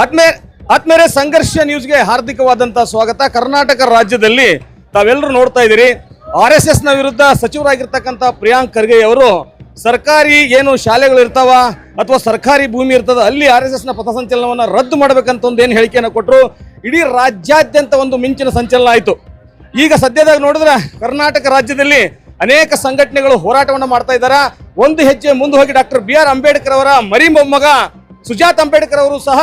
ಆತ್ಮೇ ಆತ್ಮೇರೆ ಸಂಘರ್ಷ ನ್ಯೂಸ್ಗೆ ಹಾರ್ದಿಕವಾದಂಥ ಸ್ವಾಗತ. ಕರ್ನಾಟಕ ರಾಜ್ಯದಲ್ಲಿ ತಾವೆಲ್ಲರೂ ನೋಡ್ತಾ ಇದ್ದೀರಿ. ಆರ್ ಎಸ್ ಎಸ್ನ ವಿರುದ್ಧ ಸಚಿವರಾಗಿರ್ತಕ್ಕಂಥ ಪ್ರಿಯಾಂಕ್ ಖರ್ಗೆ ಅವರು, ಸರ್ಕಾರಿ ಏನು ಶಾಲೆಗಳು ಇರ್ತಾವ ಅಥವಾ ಸರ್ಕಾರಿ ಭೂಮಿ ಇರ್ತದ, ಅಲ್ಲಿ ಆರ್ ಎಸ್ ಎಸ್ನ ಪಥಸಂಚಲನವನ್ನ ರದ್ದು ಮಾಡ್ಬೇಕಂತ ಒಂದು ಏನು ಹೇಳಿಕೆಯನ್ನು ಕೊಟ್ಟರು ಇಡೀ ರಾಜ್ಯಾದ್ಯಂತ ಒಂದು ಮಿಂಚಿನ ಸಂಚಲನ ಆಯಿತು. ಈಗ ಸದ್ಯದಾಗ ನೋಡಿದ್ರೆ ಕರ್ನಾಟಕ ರಾಜ್ಯದಲ್ಲಿ ಅನೇಕ ಸಂಘಟನೆಗಳು ಹೋರಾಟವನ್ನು ಮಾಡ್ತಾ ಇದ್ದಾರೆ. ಒಂದು ಹೆಜ್ಜೆ ಮುಂದೆ ಹೋಗಿ ಡಾಕ್ಟರ್ ಬಿ ಆರ್ ಅಂಬೇಡ್ಕರ್ ಅವರ ಮರಿ ಮೊಮ್ಮಗ ಸುಜಾತ್ ಅಂಬೇಡ್ಕರ್ ಅವರು ಸಹ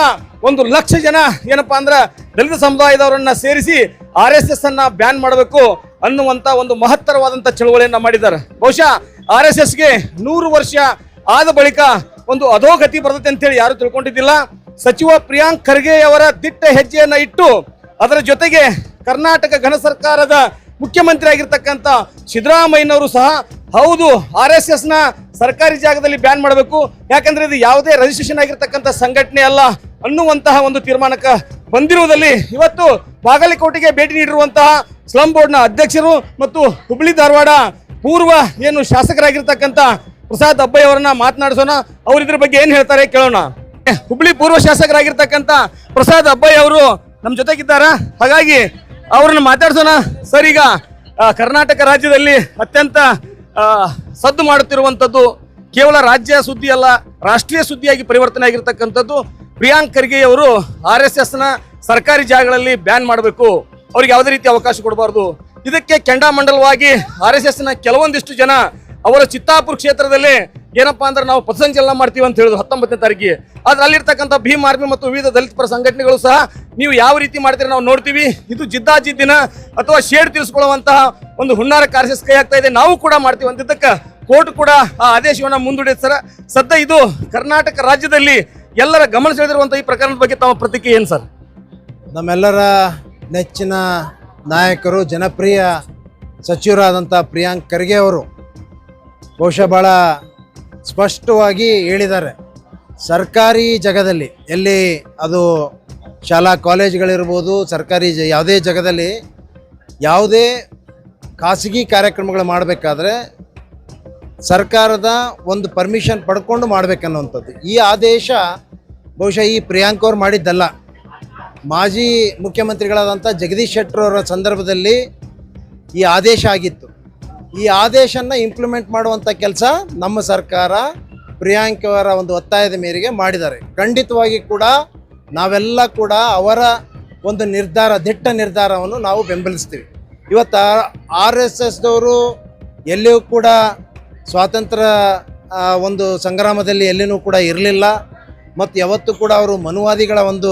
ಒಂದು ಲಕ್ಷ ಜನ ಏನಪ್ಪಾ ಅಂದ್ರೆ ದಲಿತ ಸಮುದಾಯದವರನ್ನ ಸೇರಿಸಿ ಆರ್ ಎಸ್ ಅನ್ನ ಬ್ಯಾನ್ ಮಾಡಬೇಕು ಅನ್ನುವಂತ ಒಂದು ಮಹತ್ತರವಾದಂತ ಚಳವಳಿಯನ್ನ ಮಾಡಿದ್ದಾರೆ. ಬಹುಶಃ ಆರ್ ಎಸ್ ಎಸ್ಗೆ ನೂರು ವರ್ಷ ಆದ ಬಳಿಕ ಒಂದು ಅಧೋಗತಿ ಅಂತ ಅಂತೇಳಿ ಯಾರು ತಿಳ್ಕೊಂಡಿದ್ದಿಲ್ಲ. ಸಚಿವ ಪ್ರಿಯಾಂಕ್ ಖರ್ಗೆ ಅವರ ದಿಟ್ಟ ಹೆಜ್ಜೆಯನ್ನ ಇಟ್ಟು ಅದರ ಜೊತೆಗೆ ಕರ್ನಾಟಕ ಘನ ಸರ್ಕಾರದ ಮುಖ್ಯಮಂತ್ರಿ ಆಗಿರ್ತಕ್ಕಂಥ ಸಿದ್ದರಾಮಯ್ಯನವರು ಸಹ ಹೌದು ಆರ್ ಎಸ್ ಎಸ್ನ ಸರ್ಕಾರಿ ಜಾಗದಲ್ಲಿ ಬ್ಯಾನ್ ಮಾಡಬೇಕು. ಯಾಕಂದ್ರೆ ಇದು ಯಾವುದೇ ರಿಜಿಸ್ಟ್ರೇಷನ್ ಆಗಿರ್ತಕ್ಕಂಥ ಸಂಘಟನೆ ಅಲ್ಲ ಅನ್ನುವಂತಹ ಒಂದು ತೀರ್ಮಾನಕ್ಕೆ ಬಂದಿರುವುದಲ್ಲಿ ಇವತ್ತು ಬಾಗಲಕೋಟೆಗೆ ಭೇಟಿ ನೀಡಿರುವಂತಹ ಸ್ಲಂ ಬೋರ್ಡ್ನ ಅಧ್ಯಕ್ಷರು ಮತ್ತು ಹುಬ್ಳಿ ಧಾರವಾಡ ಪೂರ್ವ ಏನು ಶಾಸಕರಾಗಿರ್ತಕ್ಕಂಥ ಪ್ರಸಾದ್ ಅಬ್ಬಯ್ಯ ಅವರನ್ನ ಮಾತನಾಡಿಸೋಣ. ಅವ್ರು ಇದ್ರ ಬಗ್ಗೆ ಏನು ಹೇಳ್ತಾರೆ ಕೇಳೋಣ. ಹುಬ್ಳಿ ಪೂರ್ವ ಶಾಸಕರಾಗಿರ್ತಕ್ಕಂಥ ಪ್ರಸಾದ್ ಅಬ್ಬಯ್ಯ ಅವರು ನಮ್ಮ ಜೊತೆಗಿದ್ದಾರ? ಹಾಗಾಗಿ ಅವ್ರನ್ನ ಮಾತಾಡ್ಸೋಣ. ಸರ್, ಈಗ ಕರ್ನಾಟಕ ರಾಜ್ಯದಲ್ಲಿ ಅತ್ಯಂತ ಸದ್ದು ಮಾಡುತ್ತಿರುವಂಥದ್ದು ಕೇವಲ ರಾಜ್ಯ ಸುದ್ದಿ ಅಲ್ಲ ರಾಷ್ಟ್ರೀಯ ಸುದ್ದಿಯಾಗಿ ಪರಿವರ್ತನೆ ಆಗಿರ್ತಕ್ಕಂಥದ್ದು ಪ್ರಿಯಾಂಕ್ ಖರ್ಗೆ ಅವರು ಆರ್ ಎಸ್ ಎಸ್ನ ಸರ್ಕಾರಿ ಜಾಗಗಳಲ್ಲಿ ಬ್ಯಾನ್ ಮಾಡಬೇಕು. ಅವ್ರಿಗೆ ಯಾವುದೇ ರೀತಿ ಅವಕಾಶ ಕೊಡಬಾರ್ದು. ಇದಕ್ಕೆ ಕೆಂಡಾಮಂಡಲವಾಗಿ ಆರ್ ಎಸ್ ಎಸ್ನ ಕೆಲವೊಂದಿಷ್ಟು ಜನ ಅವರ ಚಿತ್ತಾಪುರ ಕ್ಷೇತ್ರದಲ್ಲಿ ಏನಪ್ಪಾ ಅಂದ್ರೆ ನಾವು ಪಥಸಂಚಲನ ಮಾಡ್ತೀವಿ ಅಂತ ಹೇಳಿದ್ರು ಹತ್ತೊಂಬತ್ತನೇ ತಾರೀಕಿಗೆ. ಆದ್ರೆ ಅಲ್ಲಿರ್ತಕ್ಕಂಥ ಭೀಮ್ ಆರ್ಮಿ ಮತ್ತು ವಿವಿಧ ದಲಿತ ಪರ ಸಂಘಟನೆಗಳು ಸಹ ನೀವು ಯಾವ ರೀತಿ ಮಾಡ್ತೀರಿ ನಾವು ನೋಡ್ತೀವಿ. ಇದು ಜಿದ್ದಾಜಿದ್ದಿನ ಅಥವಾ ಶೇಡ್ ತಿಳಿಸ್ಕೊಳ್ಳುವಂತಹ ಒಂದು ಹುನ್ನಾರ ಕಾರ್ಯಸ್ ಕೈ ಆಗ್ತಾ ಇದೆ. ನಾವು ಕೂಡ ಮಾಡ್ತೀವಿ ಅಂತಿದ್ದಕ್ಕೆ ಕೋರ್ಟ್ ಕೂಡ ಆ ಆದೇಶವನ್ನ ಮುಂದೂಡಿದೆ ಸರ್. ಸದ್ಯ ಇದು ಕರ್ನಾಟಕ ರಾಜ್ಯದಲ್ಲಿ ಎಲ್ಲರ ಗಮನ ಸೆಳೆದಿರುವಂತಹ ಈ ಪ್ರಕರಣದ ಬಗ್ಗೆ ತಮ್ಮ ಪ್ರತಿಕ್ರಿಯೆ ಏನು ಸರ್? ನಮ್ಮೆಲ್ಲರ ನೆಚ್ಚಿನ ನಾಯಕರು, ಜನಪ್ರಿಯ ಸಚಿವರಾದಂಥ ಪ್ರಿಯಾಂಕ್ ಖರ್ಗೆ ಅವರು ಬಹುಶಃ ಭಾಳ ಸ್ಪಷ್ಟವಾಗಿ ಹೇಳಿದ್ದಾರೆ. ಸರ್ಕಾರಿ ಜಾಗದಲ್ಲಿ ಎಲ್ಲಿ ಅದು ಶಾಲಾ ಕಾಲೇಜ್ಗಳಿರ್ಬೋದು, ಸರ್ಕಾರಿ ಜ ಯಾವುದೇ ಜಾಗದಲ್ಲಿ ಯಾವುದೇ ಖಾಸಗಿ ಕಾರ್ಯಕ್ರಮಗಳು ಮಾಡಬೇಕಾದ್ರೆ ಸರ್ಕಾರದ ಒಂದು ಪರ್ಮಿಷನ್ ಪಡ್ಕೊಂಡು ಮಾಡಬೇಕನ್ನುವಂಥದ್ದು. ಈ ಆದೇಶ ಬಹುಶಃ ಈ ಪ್ರಿಯಾಂಕ್ ಅವ್ರು ಮಾಡಿದ್ದಲ್ಲ. ಮಾಜಿ ಮುಖ್ಯಮಂತ್ರಿಗಳಾದಂಥ ಜಗದೀಶ್ ಶೆಟ್ಟರ್ ಅವರ ಸಂದರ್ಭದಲ್ಲಿ ಈ ಆದೇಶ ಆಗಿತ್ತು. ಈ ಆದೇಶನ ಇಂಪ್ಲಿಮೆಂಟ್ ಮಾಡುವಂಥ ಕೆಲಸ ನಮ್ಮ ಸರ್ಕಾರ ಪ್ರಿಯಾಂಕ್ ಅವರ ಒಂದು ಒತ್ತಾಯದ ಮೇರೆಗೆ ಮಾಡಿದ್ದಾರೆ. ಖಂಡಿತವಾಗಿ ಕೂಡ ನಾವೆಲ್ಲ ಕೂಡ ಅವರ ಒಂದು ನಿರ್ಧಾರ, ದಿಟ್ಟ ನಿರ್ಧಾರವನ್ನು ನಾವು ಬೆಂಬಲಿಸ್ತೀವಿ. ಇವತ್ತು ಆರ್ ಎಸ್ ಎಸ್ದವರು ಎಲ್ಲಿಯೂ ಕೂಡ ಸ್ವಾತಂತ್ರ್ಯ ಒಂದು ಸಂಗ್ರಾಮದಲ್ಲಿ ಎಲ್ಲಿನೂ ಕೂಡ ಇರಲಿಲ್ಲ. ಮತ್ತು ಯಾವತ್ತೂ ಕೂಡ ಅವರು ಮನುವಾದಿಗಳ ಒಂದು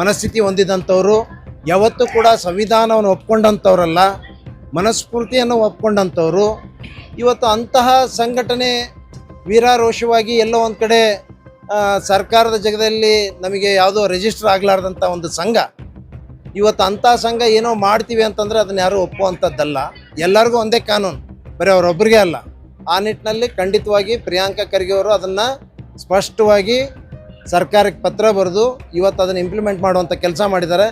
ಮನಸ್ಥಿತಿ ಹೊಂದಿದಂಥವರು, ಯಾವತ್ತೂ ಕೂಡ ಸಂವಿಧಾನವನ್ನು ಒಪ್ಕೊಂಡಂಥವ್ರಲ್ಲ. ಮನಸ್ಫೂರ್ತಿಯನ್ನು ಒಪ್ಕೊಂಡಂಥವ್ರು. ಇವತ್ತು ಅಂತಹ ಸಂಘಟನೆ ವೀರಾರೋಷವಾಗಿ ಎಲ್ಲೋ ಒಂದು ಕಡೆ ಸರ್ಕಾರದ ಜಗದಲ್ಲಿ ನಮಗೆ ಯಾವುದೋ ರಿಜಿಸ್ಟರ್ ಆಗಲಾರ್ದಂಥ ಒಂದು ಸಂಘ. ಇವತ್ತು ಅಂಥ ಸಂಘ ಏನೋ ಮಾಡ್ತೀವಿ ಅಂತಂದರೆ ಅದನ್ನ ಯಾರೂ ಒಪ್ಪುವಂಥದ್ದಲ್ಲ. ಎಲ್ಲರಿಗೂ ಒಂದೇ ಕಾನೂನು. ಬರೀ ಅವರೊಬ್ಬರಿಗೆ ಅಲ್ಲ. ಆ ನಿಟ್ಟಿನಲ್ಲಿ ಖಂಡಿತವಾಗಿ ಪ್ರಿಯಾಂಕಾ ಖರ್ಗೆ ಅವರು ಅದನ್ನು ಸ್ಪಷ್ಟವಾಗಿ ಸರ್ಕಾರಕ್ಕೆ ಪತ್ರ ಬರೆದು ಇವತ್ತು ಅದನ್ನು ಇಂಪ್ಲಿಮೆಂಟ್ ಮಾಡುವಂಥ ಕೆಲಸ ಮಾಡಿದ್ದಾರೆ.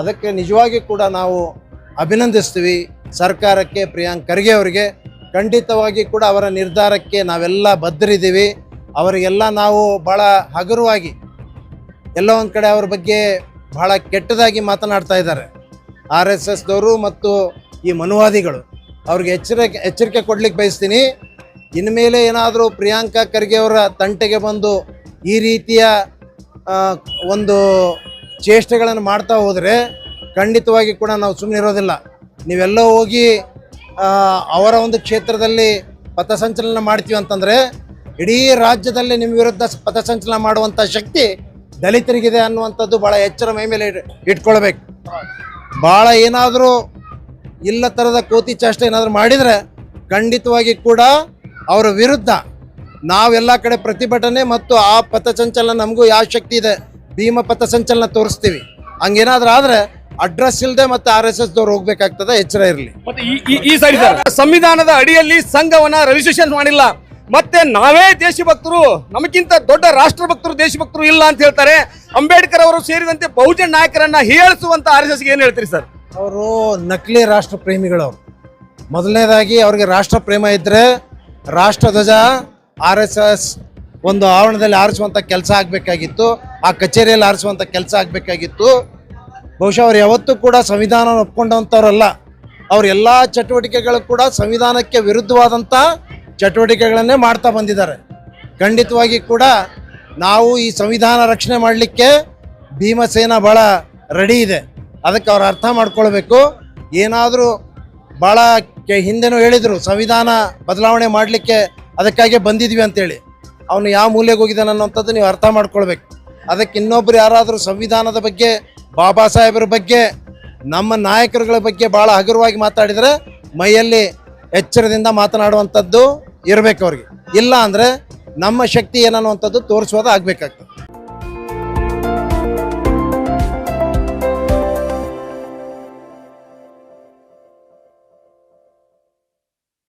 ಅದಕ್ಕೆ ನಿಜವಾಗಿ ಕೂಡ ನಾವು ಅಭಿನಂದಿಸ್ತೀವಿ. ಸರ್ಕಾರಕ್ಕೆ ಪ್ರಿಯಾಂಕ್ ಖರ್ಗೆ ಅವರಿಗೆ ಖಂಡಿತವಾಗಿ ಕೂಡ ಅವರ ನಿರ್ಧಾರಕ್ಕೆ ನಾವೆಲ್ಲ ಬದ್ಧರಿದ್ದೀವಿ. ಅವರಿಗೆಲ್ಲ ನಾವು ಭಾಳ ಹಗುರವಾಗಿ ಎಲ್ಲ ಒಂದು ಕಡೆ ಅವ್ರ ಬಗ್ಗೆ ಭಾಳ ಕೆಟ್ಟದಾಗಿ ಮಾತನಾಡ್ತಾ ಇದ್ದಾರೆ. ಆರ್ ಎಸ್ ಎಸ್ದವರು ಮತ್ತು ಈ ಮನುವಾದಿಗಳು. ಅವ್ರಿಗೆ ಎಚ್ಚರಿಕೆ ಎಚ್ಚರಿಕೆ ಕೊಡ್ಲಿಕ್ಕೆ ಬಯಸ್ತೀನಿ. ಇನ್ಮೇಲೆ ಏನಾದರೂ ಪ್ರಿಯಾಂಕಾ ಖರ್ಗೆ ಅವರ ತಂಟೆಗೆ ಬಂದು ಈ ರೀತಿಯ ಒಂದು ಚೇಷ್ಟೆಗಳನ್ನು ಮಾಡ್ತಾ ಹೋದರೆ ಖಂಡಿತವಾಗಿ ಕೂಡ ನಾವು ಸುಮ್ಮನೆ ಇರೋದಿಲ್ಲ ನೀವೆಲ್ಲ ಹೋಗಿ ಅವರ ಒಂದು ಕ್ಷೇತ್ರದಲ್ಲಿ ಪಥಸಂಚಲನ ಮಾಡ್ತೀವಿ ಅಂತಂದರೆ, ಇಡೀ ರಾಜ್ಯದಲ್ಲಿ ನಿಮ್ಮ ವಿರುದ್ಧ ಪಥಸಂಚಲನ ಮಾಡುವಂಥ ಶಕ್ತಿ ದಲಿತರಿಗಿದೆ ಅನ್ನುವಂಥದ್ದು ಭಾಳ ಎಚ್ಚರ ಮೈ ಮೇಲೆ ಇಟ್- ಇಟ್ಕೊಳ್ಬೇಕು. ಭಾಳ ಏನಾದರೂ ಇಲ್ಲ ಥರದ ಕೋತಿ ಚೇಷ್ಟೆ ಏನಾದರೂ ಮಾಡಿದರೆ ಖಂಡಿತವಾಗಿ ಕೂಡ ಅವರ ವಿರುದ್ಧ ನಾವೆಲ್ಲ ಕಡೆ ಪ್ರತಿಭಟನೆ ಮತ್ತು ಆ ಪಥಸಂಚಲನ ನಮಗೂ ಯಾವ ಶಕ್ತಿ ಇದೆ, ಭೀಮ ಪಥಸಂಚಲನ ತೋರಿಸ್ತೀವಿ. ಹಂಗೇನಾದ್ರೂ ಆದರೆ ಅಡ್ರೆಸ್ ಇಲ್ಲದೆ ಮತ್ತೆ ಆರ್ ಎಸ್ ಎಸ್ ದವ್ರು ಹೋಗ್ಬೇಕಾಗ್ತದೆ ಎಚ್ಚರ ಇರಲಿ. ಮತ್ತೆ ಈ ಈ- ಈ ಸರ್ ಸಂವಿಧಾನದ ಅಡಿಯಲ್ಲಿ ಸಂಘವನ್ನ ರಿಜಿಸ್ಟ್ರೇಷನ್ ಮಾಡಿಲ್ಲ. ಮತ್ತೆ ನಾವೇ ದೇಶಭಕ್ತರು ನಮಗಿಂತ ದೊಡ್ಡ ರಾಷ್ಟ್ರಭಕ್ತರು ದೇಶಭಕ್ತರು ಇಲ್ಲ ಅಂತ ಹೇಳ್ತಾರೆ. ಅಂಬೇಡ್ಕರ್ ಅವರು ಸೇರಿದಂತೆ ಬಹುಜನ ನಾಯಕರನ್ನ ಹೀಯಾಳಿಸುವಂತ ಆರ್ ಎಸ್ ಎಸ್ಗೆ ಏನ್ ಹೇಳ್ತೀರಿ ಸರ್ ಅವರು ನಕಲಿ ರಾಷ್ಟ್ರ ಪ್ರೇಮಿಗಳವರು. ಮೊದಲನೇದಾಗಿ ಅವ್ರಿಗೆ ರಾಷ್ಟ್ರ ಪ್ರೇಮ ಇದ್ದರೆ ರಾಷ್ಟ್ರಧ್ವಜ ಆರ್ ಎಸ್ ಎಸ್ ಒಂದು ಆವರಣದಲ್ಲಿ ಆರಿಸುವಂಥ ಕೆಲಸ ಆಗಬೇಕಾಗಿತ್ತು. ಆ ಕಚೇರಿಯಲ್ಲಿ ಆರಿಸುವಂಥ ಕೆಲಸ ಆಗಬೇಕಾಗಿತ್ತು. ಬಹುಶಃ ಅವ್ರು ಯಾವತ್ತೂ ಕೂಡ ಸಂವಿಧಾನ ಒಪ್ಕೊಂಡಂಥವ್ರಲ್ಲ. ಅವ್ರ ಎಲ್ಲ ಚಟುವಟಿಕೆಗಳು ಕೂಡ ಸಂವಿಧಾನಕ್ಕೆ ವಿರುದ್ಧವಾದಂಥ ಚಟುವಟಿಕೆಗಳನ್ನೇ ಮಾಡ್ತಾ ಬಂದಿದ್ದಾರೆ. ಖಂಡಿತವಾಗಿ ಕೂಡ ನಾವು ಈ ಸಂವಿಧಾನ ರಕ್ಷಣೆ ಮಾಡಲಿಕ್ಕೆ ಭೀಮಸೇನ ಭಾಳ ರೆಡಿ ಇದೆ. ಅದಕ್ಕೆ ಅವ್ರು ಅರ್ಥ ಮಾಡ್ಕೊಳ್ಬೇಕು. ಏನಾದರೂ ಭಾಳ ಹಿಂದೆನೂ ಹೇಳಿದರು, ಸಂವಿಧಾನ ಬದಲಾವಣೆ ಮಾಡಲಿಕ್ಕೆ ಅದಕ್ಕಾಗಿ ಬಂದಿದ್ವಿ ಅಂತೇಳಿ. ಅವನು ಯಾವ ಮೂಲೆಗೆ ಹೋಗಿದ್ದಾನೆ ಅನ್ನೋಂಥದ್ದು ನೀವು ಅರ್ಥ ಮಾಡ್ಕೊಳ್ಬೇಕು. ಅದಕ್ಕೆ ಇನ್ನೊಬ್ರು ಯಾರಾದರೂ ಸಂವಿಧಾನದ ಬಗ್ಗೆ ಬಾಬಾ ಸಾಹೇಬರ ಬಗ್ಗೆ, ನಮ್ಮ ನಾಯಕರುಗಳ ಬಗ್ಗೆ ಭಾಳ ಹಗುರವಾಗಿ ಮಾತಾಡಿದರೆ ಮೈಯಲ್ಲಿ ಎಚ್ಚರದಿಂದ ಮಾತನಾಡುವಂಥದ್ದು ಇರಬೇಕು ಅವ್ರಿಗೆ. ಇಲ್ಲ ಅಂದರೆ ನಮ್ಮ ಶಕ್ತಿ ಏನನ್ನುವಂಥದ್ದು ತೋರಿಸೋದು ಆಗಬೇಕಾಗ್ತದೆ.